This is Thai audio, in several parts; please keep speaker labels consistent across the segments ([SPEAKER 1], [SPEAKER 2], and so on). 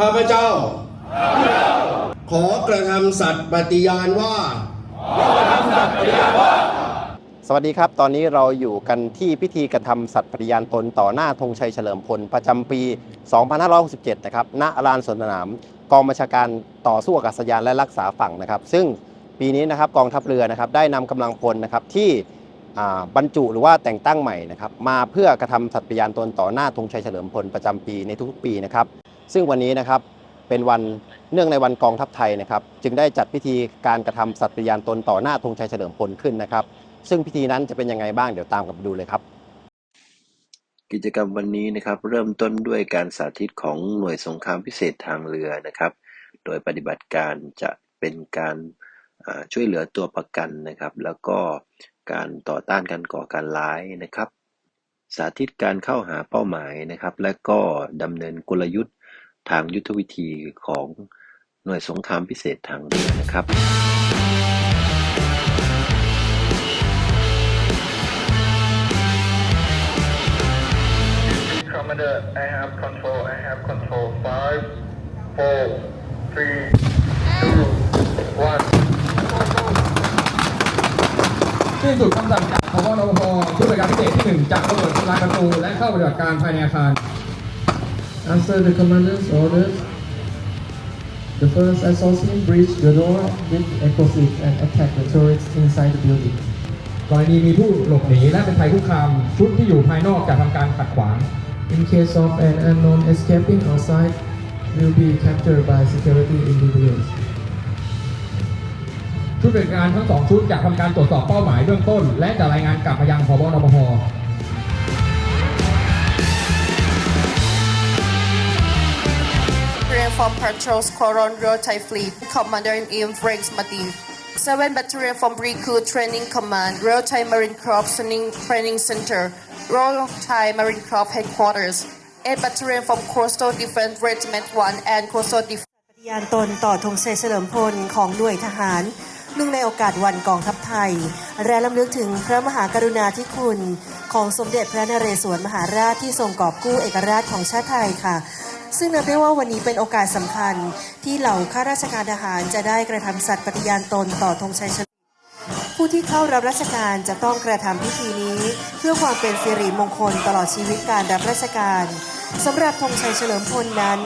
[SPEAKER 1] ข้าพเจ้า ขอกระทำสัตย์ปฏิญาณว่า
[SPEAKER 2] สวัสดีครับ ตอนนี้เราอยู่กันที่พิธีกระทำสัตย์ปฏิญาณตนต่อหน้าธงชัยเฉลิมพล ประจำปี 2567 นะครับ ณ ลานสวนสนาม กองบัญชาการต่อสู้อากาศยานและรักษาฝั่งนะครับ ซึ่งปีนี้นะครับกองทัพเรือนะครับได้นำกำลังพลนะครับที่บรรจุหรือว่าแต่งตั้งใหม่นะครับมาเพื่อกระทำสัตย์ปฏิญาณตนต่อหน้าธงชัยเฉลิมพลประจำปีในทุกๆปีนะครับ ซึ่งวันนี้นะครับเป็นวันเนื่องในวันกองทัพไทยนะครับจึงได้จัดพิธีการกระทำสัตยาณตนต่อหน้าธงชัยเฉลิมพลขึ้นนะครับ ซึ่งพิธีนั้นจะเป็นยังไงบ้างเดี๋ยวตามกันไปดูเลยครับ
[SPEAKER 3] กิจกรรมวันนี้นะครับเริ่มต้นด้วยการสาธิตของหน่วยสงครามพิเศษทางเรือนะครับ โดยปฏิบัติการจะเป็นการช่วยเหลือตัวประกันนะครับ แล้วก็การต่อต้านการก่อการร้ายนะครับ สาธิตการเข้าหาเป้าหมายนะครับ และก็ดำเนินกลยุทธ์ ทางยุทธวิธีของหน่วยสงครามพิเศษทางเรือนะครับ
[SPEAKER 4] Commander, I have control. I have control. Five, four, three, two, one.
[SPEAKER 5] สิ้นสุดคำสั่งจากพบนพชุดบริการพิเศษที่ 1 จากระเบิดทำลายประตูและเข้าปฏิบัติการภายในอาคาร
[SPEAKER 6] After the commander's orders, the first assassin breached the door with explosives and attacked the turrets inside the building.
[SPEAKER 5] กรณีมีผู้หลบหนีและเป็นภัยคุกคามชุดที่อยู่ภายนอกจะทำการขัดขวาง
[SPEAKER 6] In case of an unknown escaping outside, will be captured by security individuals.
[SPEAKER 5] ชุดปฏิบัติการทั้งสองชุดจะทำการตรวจสอบเป้าหมายเบื้องต้น และจะรายงานกลับมายังพบนพ
[SPEAKER 7] from Patrol Squadron Royal Thai Fleet, Commander-in-Chief Frank Matif. 7 Battalion from Recruit Training Command, Royal Thai Marine Corps Training, Training Center, Royal Thai Marine Corps Headquarters. 8 Battalion from Coastal Defense Regiment 1 and Coastal Defense
[SPEAKER 8] ปฏิญาณตนต่อธงชัยเฉลิมพลของหน่วยทหารเนื่องในโอกาสวันกองทัพไทย และลำลึกถึงพระมหากรุณาธิคุณ ของสมเด็จพระนเรศวรมหาราชที่ทรงกอบกู้เอกราชของชาติไทยค่ะ ซึ่งนับได้ว่าวันนี้เป็นโอกาสสำคัญ ที่เหล่าข้าราชการทหารจะได้กระทำสัตย์ปฏิญาณตนต่อธงชัยเฉลิมผู้ที่เข้ารับราชการจะต้องกระทำพิธีนี้ เพื่อความเป็นสิริมงคลตลอดชีวิตการรับราชการสำหรับธงชัยเฉลิมพลนั้น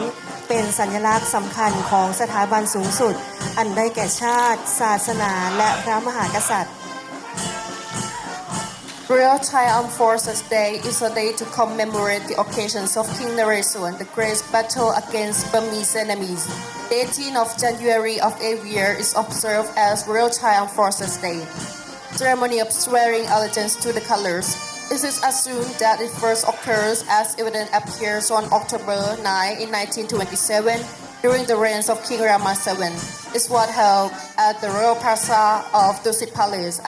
[SPEAKER 8] เป็นสัญลักษณ์สำคัญของสถาบันสูงสุด อันได้แก่ชาติ ศาสนา และพระมหากษัตริย์
[SPEAKER 7] Royal Thai Armed Forces Day is a day to commemorate the occasions of King Naresuan, the great battle against Burmese enemies. The 18th of January of every year is observed as Royal Thai Armed Forces Day. Ceremony of swearing allegiance to the colors. It is assumed that it first occurs as evidence appears on October 9 in 1927 during the reigns of King Rama VII. It was held at the Royal Plaza of Dusit Palace.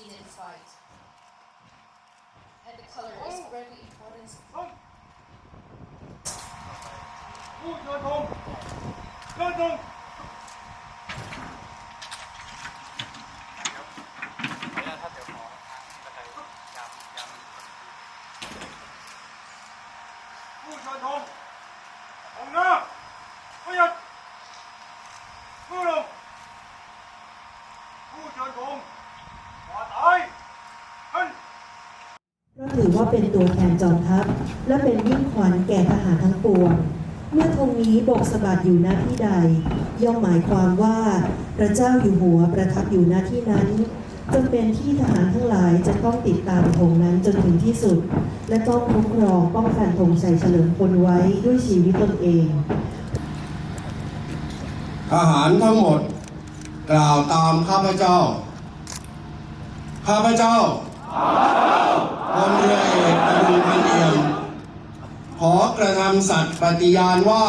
[SPEAKER 7] 1885. And the color is very important.
[SPEAKER 4] ผู้
[SPEAKER 8] ถือว่าเป็นตัวแทนจอมทัพ และเป็นมิ่งขวัญแก่ทหารทั้งปวง เมื่อธงนี้โบกสะบัดอยู่หน้าที่ใด ย่อมหมายความว่าพระเจ้าอยู่หัวประทับอยู่หน้าที่นั้นจนเป็นที่ทหารทั้งหลายจะต้องติดตามธงนั้นจนถึงที่สุด และต้องคุ้มครองป้องกันธงชัยเฉลิมพลไว้ด้วยชีวิตตนเอง
[SPEAKER 1] ทหารทั้งหมด กล่าวตามข้าพเจ้า ข้าพเจ้า พลเรือเอกอดุลพันเอี่ยมขอกระทำสัตย์ปฏิญาณว่า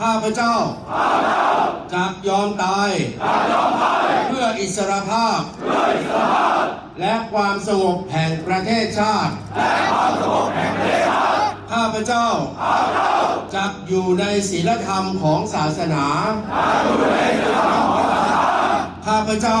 [SPEAKER 1] ข้าพเจ้าจะยอมตาย เพื่ออิสรภาพ และความสงบแห่งประเทศชาติ ข้าพเจ้าจะอยู่ในศีลธรรมของศาสนา ข้าพเจ้า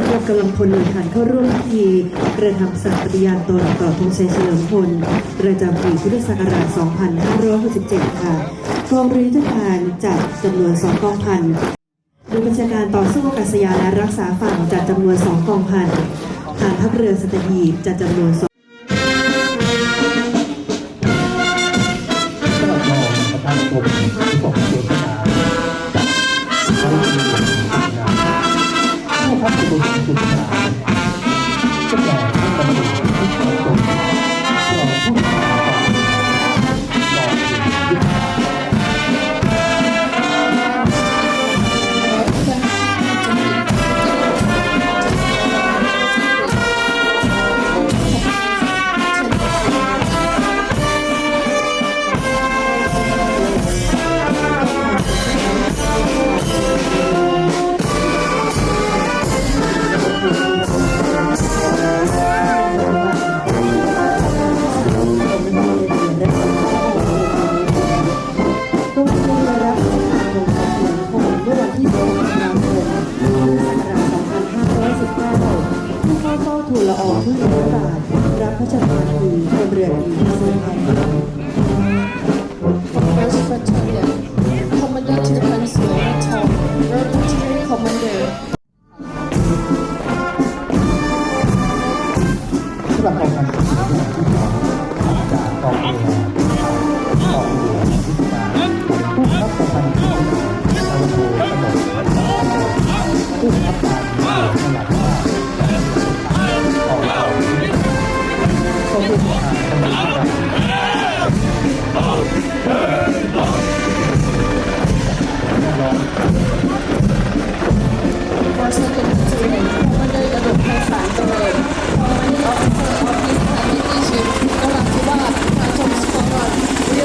[SPEAKER 1] หรับกำลัง
[SPEAKER 8] พลหน่วยทหารเข้าร่วมพิธีกระทำสัตย์ปฏิญาณตนต่อธงชัยเฉลิมพล ประจำปีพุทธศักราช 2567 ค่ะกองเรือทธการจัดจำนวน2กองพันดยบัญชาการต่อสู้อากาศยานและรักษาฝั่งจัดจำนวน2กองพันฐานทัพเรือสัตหีบจัดจำนวน2
[SPEAKER 6] สำหรับรองประธานกรมที่บอกโฆษณาจากเขาที่ทำงานผู้พัฒนาการ วจ 1st Battalion, Commander to the Council, Tom, Road Artillery Commander. สำหรับกองการศึกษาที่สองจาก
[SPEAKER 8] กองเรือกองเรือที่ามผู้รับการศึาอาวุนมผู้รัารศึกนาดว่องเาต้องเป็นทางขน 对我们的老师说的好你是肯定必
[SPEAKER 7] 须我拿着袜子穿不要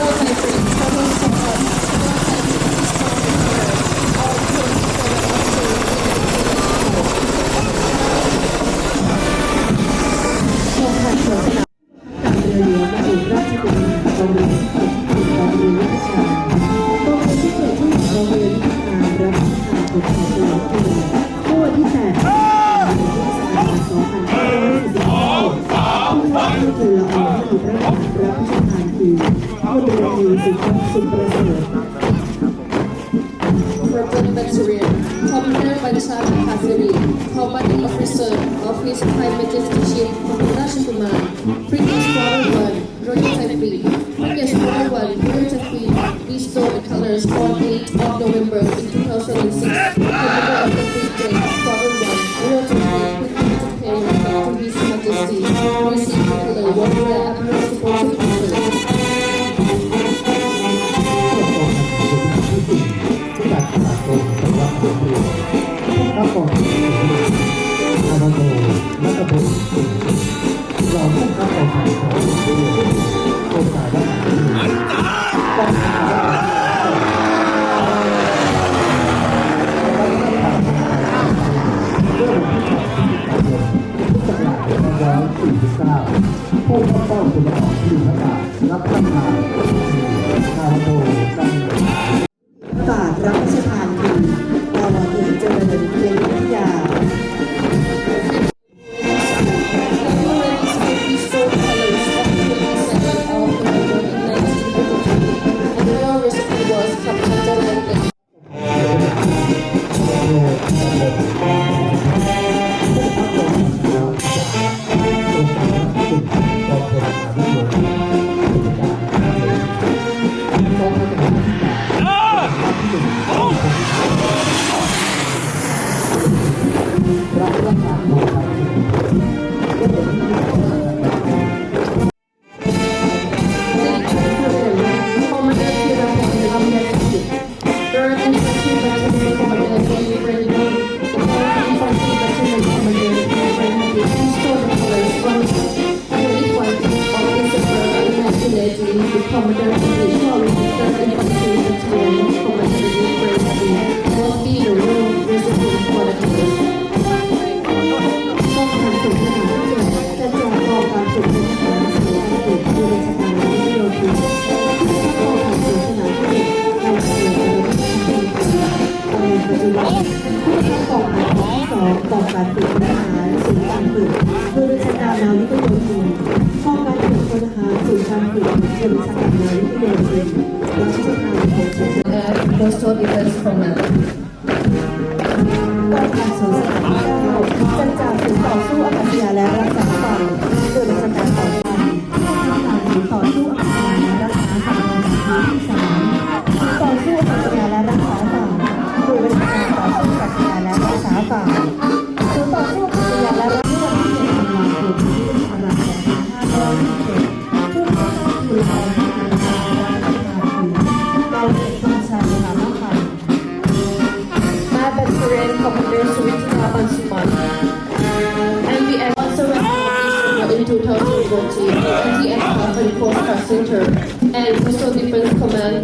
[SPEAKER 7] High Majesty Ship Rashakuman, British Squadron 1, Royal Taipei, British Squadron 1, Royal Taipei, bestowed the colors on 8 of November in 2006. Commander of the Free Trade Squadron 1, Royal Taipei, quickly to pay respect to His Majesty, received the color one where Admiral supposed to be
[SPEAKER 6] ที่ก
[SPEAKER 7] Commander
[SPEAKER 8] กองพันศูนสนามที่เก้าจัดจ่าศูนย์ต่อสู้อากาศยานและรักษาฝั่งโดยราชการต่อไปจัดจ่าศูนย์ต่อสู้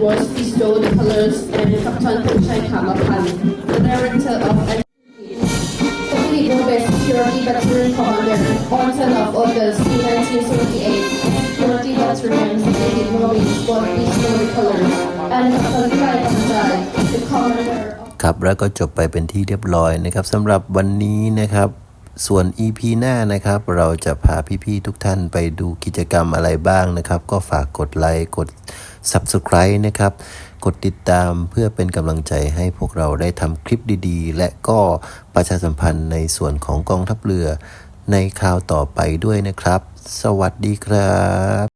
[SPEAKER 7] was bestowed colors and Captain Punchai Kamapan, the director of Complete Bombay Security Battalion Commander on 10 of August 1978. Security Battalion David Marines was bestowed colors, and Captain Kai Panjai, the commander
[SPEAKER 3] ครับแล้วก็จบไปเป็นที่เรียบร้อยนะครับสำหรับวันนี้นะครับส่วน EP หน้านะครับ เราจะพาพี่ ๆ ทุกท่านไปดูกิจกรรมอะไรบ้างนะครับ ก็ฝากกดไลค์กด Subscribe นะครับ กดติดตามเพื่อเป็นกำลังใจให้พวกเราได้ทำคลิปดีๆ และก็ประชาสัมพันธ์ในส่วนของกองทัพเรือ ในคราวต่อไปด้วยนะครับ สวัสดีครับ